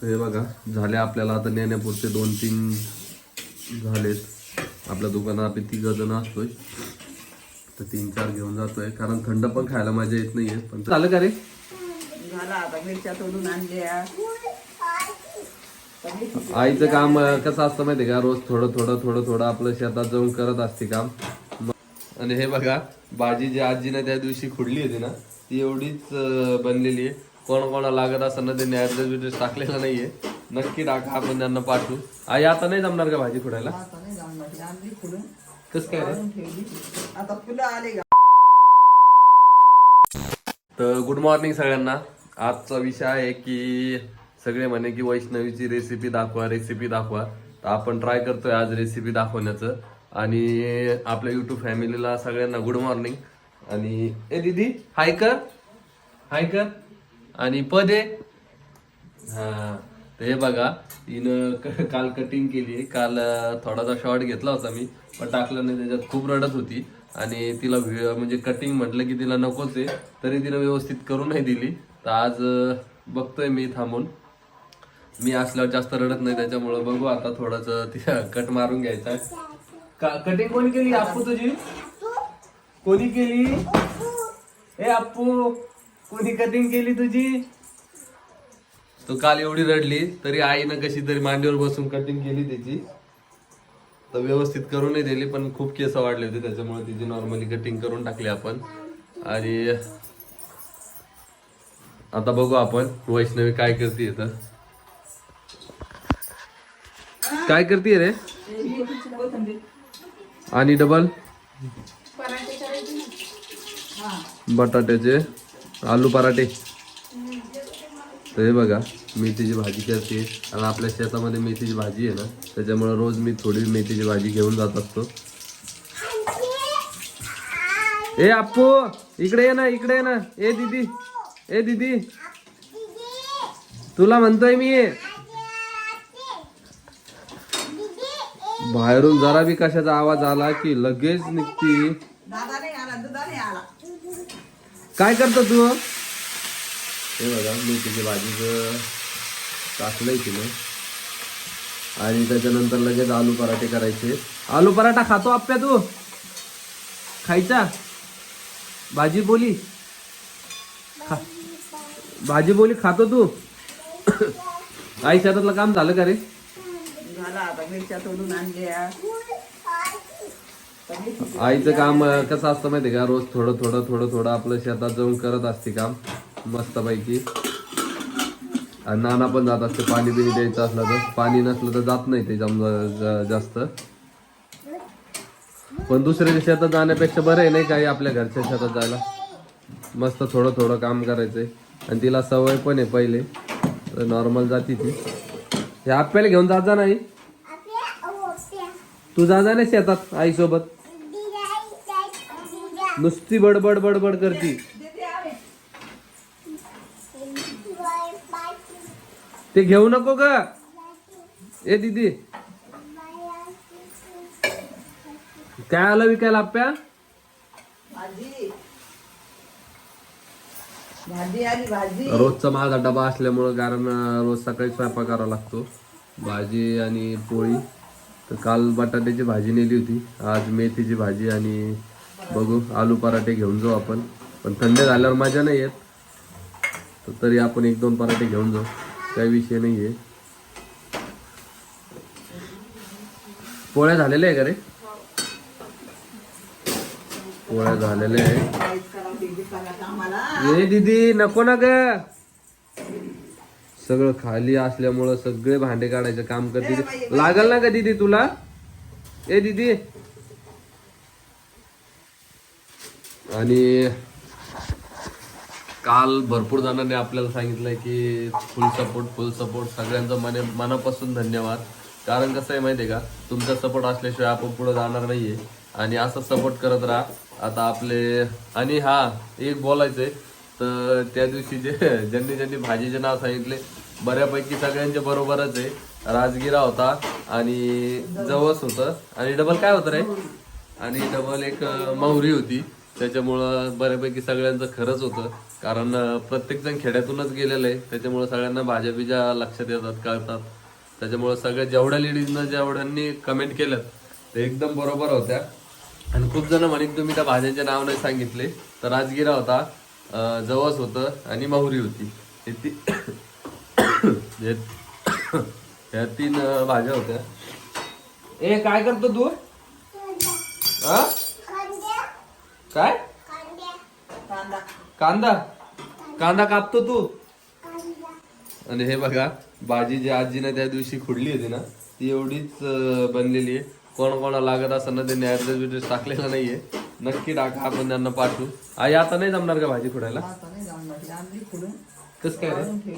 तर हे बघा झाले आपल्याला आता नेण्यापुरते दोन तीन झालेत. आपल्या दुकानात आपण तिघ जण असतोय. तर तीन चार घेऊन जातोय. कारण थंड पण खायला मजा येत नाहीये पण झालं का रे? झाला आता मिरच्या तोडून आणल्या. आईचं काम कसं असतं माहितीये का? रोज थोडं थोडं थोडं थोडं आपलं शेतात जाऊन करत असते काम. आणि हे बघा भाजी जी आजीने त्या दिवशी खुडली होती ना ती एवढीच बनलेली आहे. कोण कोणा लागत असताना त्यांनी ऍड्रेस बिड्रेस टाकलेला नाहीये. नक्की टाका आपण त्यांना पाठवू. आई आता नाही जमणार का भाजी खुडायला? आता नाही जमणार ती आणली खुडून. कसं काय रे? काढून ठेवली आता फुलं आले का? तर गुड मॉर्निंग सगळ्यांना. आजचा विषय आहे की सगळे म्हणे की वैष्णवीची रेसिपी दाखवा रेसिपी दाखवा. तर आपण ट्राय करतोय आज रेसिपी दाखवण्याचं. आणि आपल्या युट्यूब फॅमिलीला सगळ्यांना गुड मॉर्निंग आणि ए दीदी हाय कर. हाय कर. आणि पदे? आहे हा हे बघा तिनं काल कटिंग केली काल थोडासा शॉर्ट घेतला होता मी पण टाकलं नाही त्याच्यात खूप रडत होती. आणि तिला म्हणजे कटिंग म्हटलं की तिला नकोच आहे. तरी तिनं व्यवस्थित करून नाही दिली. तर आज बघतोय मी थांबून. मी असल्यावर जास्त रडत नाही त्याच्यामुळं बघू आता थोडस तिला कट मारून घ्यायचा. का कटिंग कोणी केली आपू तुझी? कोणी केली? ए आपू कोणी कटिंग केली तुझी? तो काल एवढी रडली तरी आईनं कशी तरी मांडीवर बसून कटिंग केली त्याची तर व्यवस्थित करून नाही दिली पण खूप केस वाढले होते त्याच्यामुळे तिची नॉर्मली कटिंग करून टाकली आपण. आणि आता बघू आपण वैष्णवी काय करते तर. काय करते रे? आणि डबल बटाट्याचे. आलू पराठे. तर हे बघा मेथीची भाजी करते. आणि आपल्या शेतामध्ये मेथीची भाजी आहे ना त्याच्यामुळे रोज मी थोडी मेथीची भाजी घेऊन जात असतो. ए आपू इकडे ये ना इकडे ये ना. ए दीदी ए दीदी. तुला म्हणतोय मी बाहेरून जरा बी कशाचा आवाज आला की लगेच निघती दादा नाही आला दुधा नाही आला काय करतो तू? हे बघा मेथीची भाजीचं टाकलंय तिनं. आणि त्याच्यानंतर लगेच आलू पराठे करायचे. आलू पराठा खातो आप्या तू. खायचा? भाजी बोली खा. भाजी बोली खातो तू. आई शेतातलं काम झालं का रे? झाला आता मिरच्या तोडून आणल्या. आईचं काम कसं असतं माहितीये का? रोज थोडं थोडं थोडं थोडं आपलं शेतात जाऊन करत असते काम मस्तपैकी. आणि नाना पण जात असते पाणी बिणी द्यायचं असलं तर पाणी नसलं तर जात नाही ते जम जास्त. पण दुसऱ्याच्या शेतात जाण्यापेक्षा बरं आहे नाही काही आपल्या घरच्या शेतात जायला? मस्त थोडं थोडं काम करायचंय. आणि तिला सवय पण आहे पहिले. नॉर्मल जाती ती. हे आपल्याला घेऊन जात जा नाही तू जा जा ना शेतात आईसोबत. नुसती बडबड बडबड करती. ते घेऊ नको ग. ए दीदी. काय आलं विकायला आप्या भाजी. भाजी आली भाजी. रोजचा माझा डबा असल्यामुळं कारण रोज सकाळी स्वयंपाक करावा लागतो. भाजी आणि पोळी. तर काल बटाट्याची भाजी नेली होती. आज मेथीची भाजी आणि बघू आलू पराठे घेऊन जाऊ आपण. पण थंड झाल्यावर मजा नाही येत. तर तरी आपण एक दोन पराठे घेऊन जाऊ. काही विषय नाही आहे. पोळ्या झालेल्या आहे का रे? पोळ्या झालेल्या आहे. ए दीदी नको ना ग. सगळं खाली असल्यामुळं सगळे भांडे काढायचं काम करते. लागल ना का दीदी तुला? ए दीदी. आणि काल भरपूर जणांनी आपल्याला सांगितलंय की फुल सपोर्ट फुल सपोर्ट सगळ्यांचं मने मनापासून धन्यवाद. कारण कसं आहे माहिती आहे का? तुमचा सपोर्ट असल्याशिवाय आपण पुढे जाणार नाहीये. आणि असं सपोर्ट करत राहा. आता आपले आणि हा एक बोलायचंय. तर त्या दिवशी जे ज्यांनी ज्यांनी भाजीचे नाव सांगितले बऱ्यापैकी सगळ्यांच्या बरोबरच आहे. राजगिरा होता आणि जवस होतं. आणि डबल काय होतं रे? आणि डबल एक मौरी मोहरी होती. त्याच्यामुळं बऱ्यापैकी सगळ्यांचं खरंच होतं. कारण प्रत्येक जण खेड्यातूनच गेलेलं आहे त्याच्यामुळं सगळ्यांना भाज्या बिज्या लक्षात येतात कळतात. त्याच्यामुळं सगळ्या जेवढ्या लेडीजनं जेवढ्यांनी कमेंट केलं ते एकदम बरोबर होत्या. आणि खूप जण म्हणेन तुम्ही त्या भाज्यांचे नाव नाही सांगितले. तर राजगिरा होता जवस होतं आणि माहुरी होती. हे ती ह्या तीन भाज्या होत्या. ए काय करतो तू? हा काय? कांदा. कांदा? कांदा. कापतो तू? आणि हे बघा भाजी जी आजीने त्या दिवशी खुडली होती ना ती एवढीच बनलेली आहे. कोण कोणा लागत असताना त्यांनी ऍड्रेस बिड्रेस टाकलेला नाहीये. नक्की टाका आपण त्यांना पाठवू. आई आता नाही जमणार का भाजी खुडायला? कस काय रे?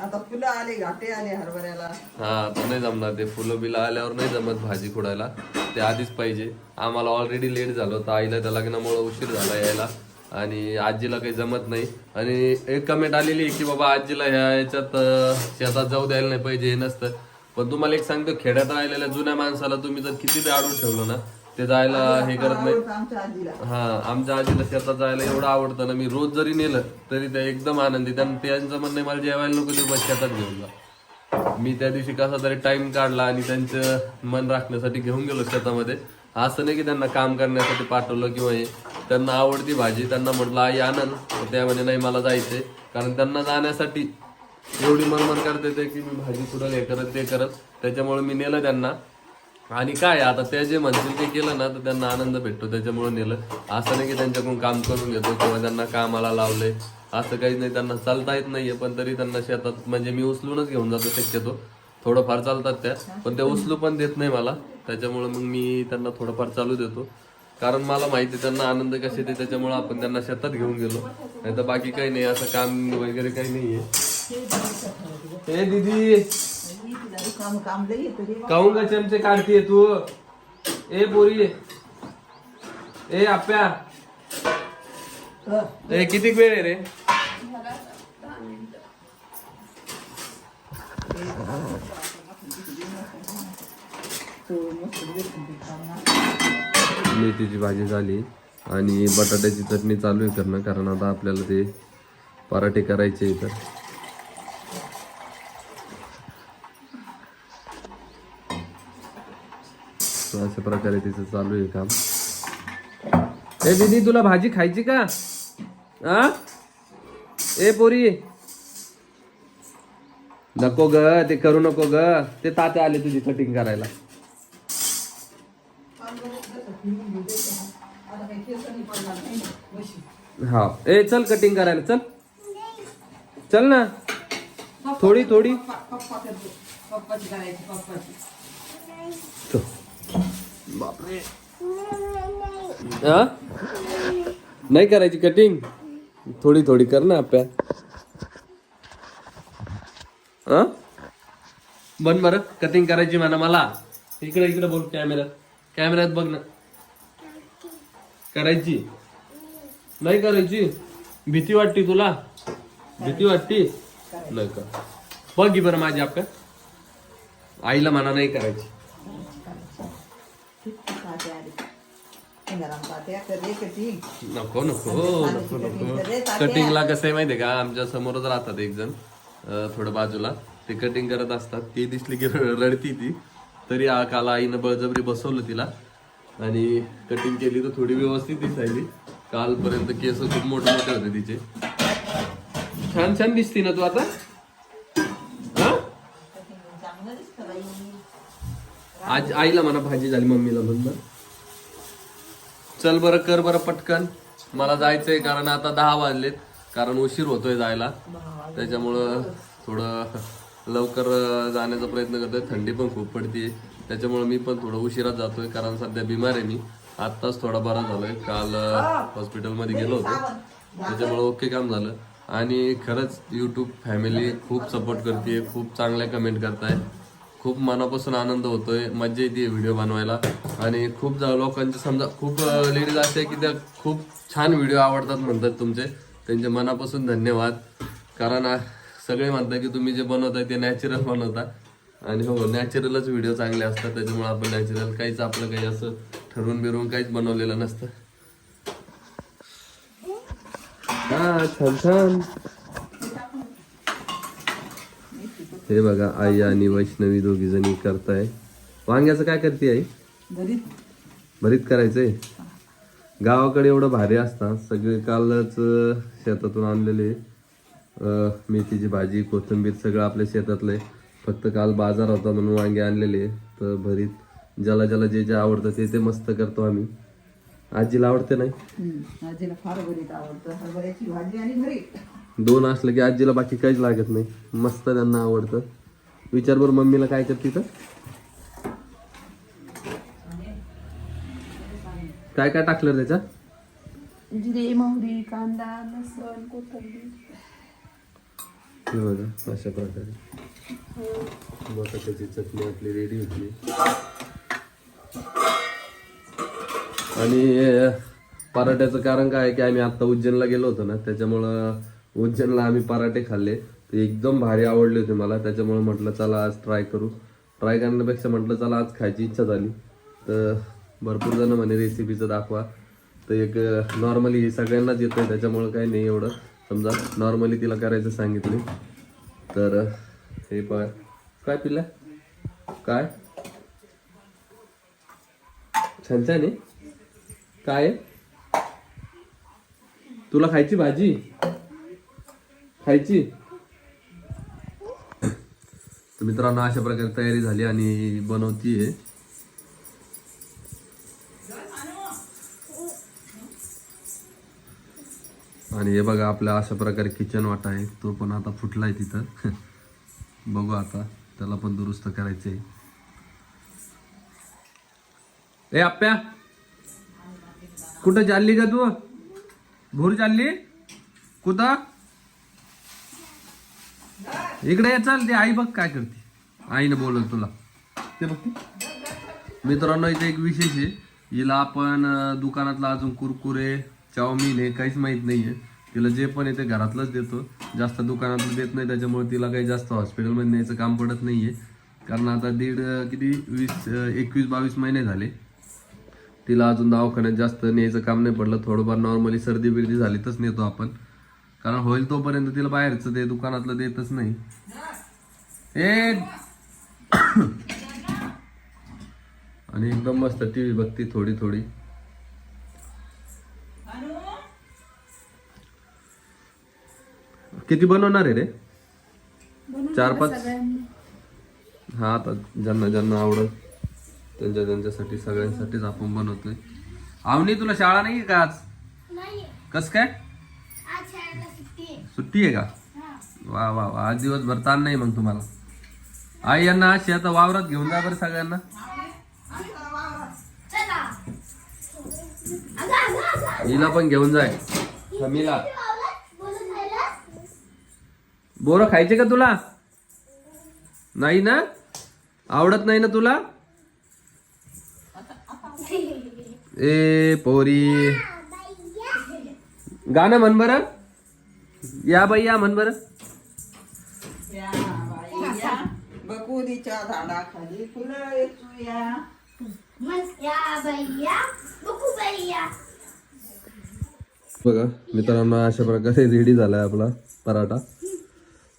आता फुलं आले घाटे आले हरभऱ्याला. हा आता नाही जमणार ते. फुलं बिलं आल्यावर नाही जमत भाजी खुडायला ते आधीच पाहिजे. आम्हाला ऑलरेडी लेट झालं होतं. आईला त्या लग्नामुळे उशीर झाला यायला. आणि आजीला काही जमत नाही. आणि एक कमेंट आलेली आहे की बाबा आजीला ह्या याच्यात अं, शेतात जाऊ द्यायला नाही पाहिजे हे नसतं. पण तुम्हाला एक सांगतो खेड्यात राहिलेल्या जुन्या माणसाला तुम्ही जर किती बी आडून ठेवलं ना ते जायला हे करत नाही. हा आमच्या आजीला शेतात जायला एवढं आवडतं ना मी रोज जरी नेलं तरी ते एकदम आनंदी. त्यांना त्यांचं म्हणणं मला जेवायला नको ते बस शेतात घेऊन जा. मी त्या दिवशी कसा तरी टाइम काढला आणि त्यांचं मन राखण्यासाठी घेऊन गेलो शेतामध्ये. असं नाही की त्यांना काम करण्यासाठी पाठवलं किंवा हे. त्यांना आवडती भाजी त्यांना म्हटलं आई आनंद त्या म्हणे नाही मला जायचंय. कारण त्यांना जाण्यासाठी एवढी मनमन करते ते की मी भाजी कुठं हे करत ते करत. त्याच्यामुळे मी नेलं त्यांना. आणि काय आता ते जे म्हणतील ते केलं ना तर त्यांना आनंद भेटतो. त्याच्यामुळे नेलं. असं नाही की त्यांच्याकडून काम करून घेतो किंवा त्यांना कामाला लावलंय. असं काही नाही त्यांना चालता येत नाहीये पण तरी त्यांना शेतात म्हणजे मी उचलूनच घेऊन जातो शक्यतो. थोडंफार चालतात त्या पण त्या उचलू पण देत नाही मला. त्याच्यामुळे मग मी त्यांना थोडंफार चालू देतो. कारण मला माहिती आहे त्यांना आनंद कसे येते त्याच्यामुळे आपण त्यांना शेतात घेऊन गेलो. नाही तर बाकी काही नाही असं काम वगैरे काही नाही आहे हे दीदी. काम काम लई येतं काहून का चमचे काढतीये तू? ए पोरी. ए आप्या. ए किती वेळ आहे रे? मेथीची भाजी झाली आणि बटाट्याची चटणी चालू आहे करणं कारण आता आपल्याला ते पराठे करायचे तर अशा प्रकारे तिचं चालू आहे काम. ए दिदी तुला भाजी खायची का? आ? ए पोरी. नको ग ते करू नको ग. ते ताते आले तुझी कटिंग करायला. हा ए चल कटिंग करायला चल. चल ना. थोडी थोडी. बापरे. हा? नाही करायची कटिंग थोडी थोडी कर ना आप्या हा? बन बरं. कटिंग करायची म्हणा मला. इकडे इकडे बोल कॅमेऱ्यात कॅमेऱ्यात बघ ना. करायची? नाही करायची? भीती वाटते तुला? भीती वाटते? नाही का बघ की बरं माझी आपल्या. आईला म्हणा नाही करायची. तात्या नको नको नको नको. कटिंगला कसं आहे माहितीये का? आमच्या समोरच राहतात एक जण थोडं बाजूला. ते कटिंग करत असतात. ती दिसली की रडती ती. तरी काल आईनं बळजबरी बसवलं तिला. आणि कटिंग केली तर थोडी व्यवस्थित दिसायली. कालपर्यंत केस खूप मोठे मोठे होते तिचे. छान छान दिसती ना तू आता? आज आईला म्हणा भाजी झाली मम्मीला म्हणणार चल बरं कर बरं पटकन. मला जायचंय कारण आता दहा वाजलेत कारण उशीर होतोय जायला. त्याच्यामुळं थोडं लवकर जाण्याचा प्रयत्न करतोय. थंडी पण खूप पडतीये. त्याच्यामुळे मी पण थोडं उशिरात जातोय कारण सध्या बिमार आहे मी. आत्ताच थोडा बरा झालोय. काल हॉस्पिटलमध्ये गेलो होतो. त्याच्यामुळं ओके काम झालं. आणि खरंच युट्यूब फॅमिली खूप सपोर्ट करते खूप चांगल्या कमेंट करताय. खूप मनापासून आनंद होतोय मजा येते व्हिडिओ बनवायला. आणि खूप जा- लोकांचे समजा खूप लेडीज असे की त्या खूप छान व्हिडिओ आवडतात म्हणतात तुमचे. त्यांचे मनापासून धन्यवाद. कारण सगळे म्हणतात की तुम्ही जे बनवताय ते नॅचरल बनवता. आणि हो नॅचरलच व्हिडिओ चांगले असतात. त्याच्यामुळे आपण नॅचरल काहीच आपलं काही असं ठरवून बिरवून काहीच बनवलेलं नसतं. हा छान छान. हे बघा आई आणि वैष्णवी दोघी जणी करताय. वांग्याचं काय करते आई? भरीत. करायचंय? गावाकडे एवढं भारी असतात. सगळे कालच शेतातून आणलेले. अं, मेथीची भाजी कोथिंबीर सगळं आपल्या शेतातलं आहे फक्त काल बाजार होता म्हणून वांगे आणलेले. तर भरीत ज्याला ज्याला जे जे आवडतं ते ते मस्त करतो आम्ही. आजीला आवडते नाही? हम्म, आजीला फार भरीत आवडतं. हरभऱ्याची भाजी आणि भरीत. दोन असलं की आजीला बाकी काहीच लागत नाही. मस्त त्यांना आवडतं. विचार बरं मम्मीला काय करते तर काय काय टाकलं त्याच्यात? जिरे मोहरी कांदा लसण कोथिंबीर. हे बघा अशा प्रकारे. बटाट्याची चटणी आपली रेडी होती. आणि पराठ्याचं कारण काय की आम्ही आता उज्जैनला गेलो होतो ना त्याच्यामुळं उज्जैनला आम्ही पराठे खाल्ले. ते एकदम भारी आवडले होते मला. त्याच्यामुळे म्हटलं चला आज ट्राय करू. ट्राय करण्यापेक्षा म्हटलं चला आज खायची इच्छा झाली. तर भरपूर जण म्हणे रेसिपीचं दाखवा. तर एक नॉर्मली हे सगळ्यांनाच येतं त्याच्यामुळं काही नाही एवढं. समजा नॉर्मली तिला करायचं सांगितले. तर हे पण काय पिला काय? छान छान आहे. काय आहे? तुला खायची भाजी? खायची? तर मित्रांनो अशा प्रकारे तयारी झाली आणि बनवतीये. आणि हे बघा आपल्या अशा प्रकारे किचन वाटा आहे. तो पण आता फुटलाय तिथं. बघू आता. त्याला पण दुरुस्त करायचे ए आप्या कुठं चालली का तू? भूर चालली? कुठं? इकडे ये चाल ते आई बघ काय करते. आईने बोलल तुला. ते बघ मित्रांनो इथे एक विशेष आहे. हिला आपण दुकानातला अजून कुरकुरे चाऊमिन हे काहीच माहीत नाही आहे तिला जे पण येते घरातलंच देतो. जास्त दुकानातलं देत नाही त्याच्यामुळे तिला काही जास्त हॉस्पिटलमध्ये न्यायचं काम पडत नाही आहे कारण आता दीड किती? वीस एकवीस बावीस महिने झाले. तिला अजून दवाखान्यात जास्त न्यायचं काम नाही पडलं. थोडंफार नॉर्मली सर्दी बिर्दी झाली तरच नेतो आपण. कारण होईल तोपर्यंत तिला बाहेरचं ते दुकानातलं देतच नाही. ए! आणि एकदम मस्त टीव्ही बघते थोडी थोडी. किती बनवणार आहे रे? चार पाच? हा आता ज्यांना ज्यांना आवडत त्यांच्या त्यांच्यासाठी सगळ्यांसाठीच आपण बनवतोय. आवनी तुला शाळा नाही का आज? कस काय? सुट्टी आहे का? वा वा वा. आज दिवसभर ताण नाही मग तुम्हाला. आई यांना आज शेता वावरात घेऊन जा बरं सगळ्यांना. हिला पण घेऊन जाय. समीला. बोरं खायचे का तुला? नाही ना? आवडत नाही ना तुला? ए पोरी. गाणं म्हण बरं. या बाई या म्हण बर. या बाई या. बकुलीच्या झाडाखाली फुलं येतूया. बघा मित्रांनो अशा प्रकारे रेडी झालाय आपला पराठा.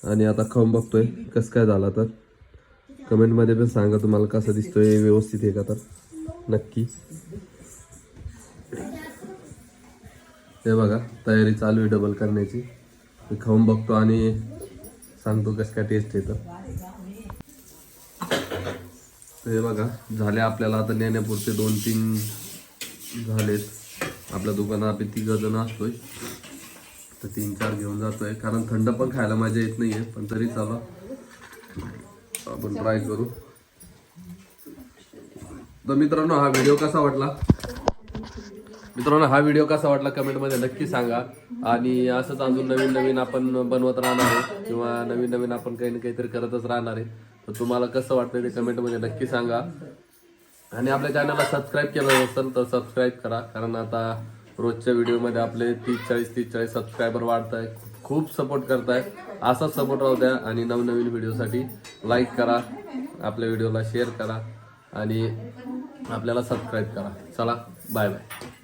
आणि आता खाऊन बघतोय कस काय झाला तर. कमेंटमध्ये पण सांगा तुम्हाला कसा दिसतोय व्यवस्थित आहे का तर. नक्की. हे बघा तयारी चालू आहे डबल करण्याची. मी खाऊन बघतो आणि सांगतो कस काय टेस्ट येतं हे बघा झाले आपल्याला आता नेण्यापुरते दोन तीन झालेत. आपल्या दुकानात आपण तिघ जण असतोय. तर तीन चार घेऊन जातोय. कारण थंड पण खायला मजा येत नाहीये पण तरी चला. आपण ट्राय करू. तर मित्रांनो हा व्हिडिओ कसा वाटला? मित्रांनो हा व्हिडिओ कसा वाटला कमेंटमध्ये नक्की सांगा. आणि असंच अजून नवीन नवीन आपण बनवत राहणार आहे किंवा नवीन नवीन आपण काही ना काहीतरी करतच राहणार आहे तर तुम्हाला कसं वाटतं ते कमेंटमध्ये नक्की सांगा. आणि आपल्या चॅनलला सबस्क्राईब केलं नसेल तर सबस्क्राईब करा कारण आता रोजच्या व्हिडिओमध्ये आपले तीस चाळीस तीस चाळीस सबस्क्रायबर वाढत आहे खूप सपोर्ट करताय. असाच सपोर्ट राहू द्या आणि नवनवीन व्हिडिओसाठी लाईक करा आपल्या व्हिडिओला शेअर करा आणि आपल्याला सबस्क्राईब करा. चला बाय बाय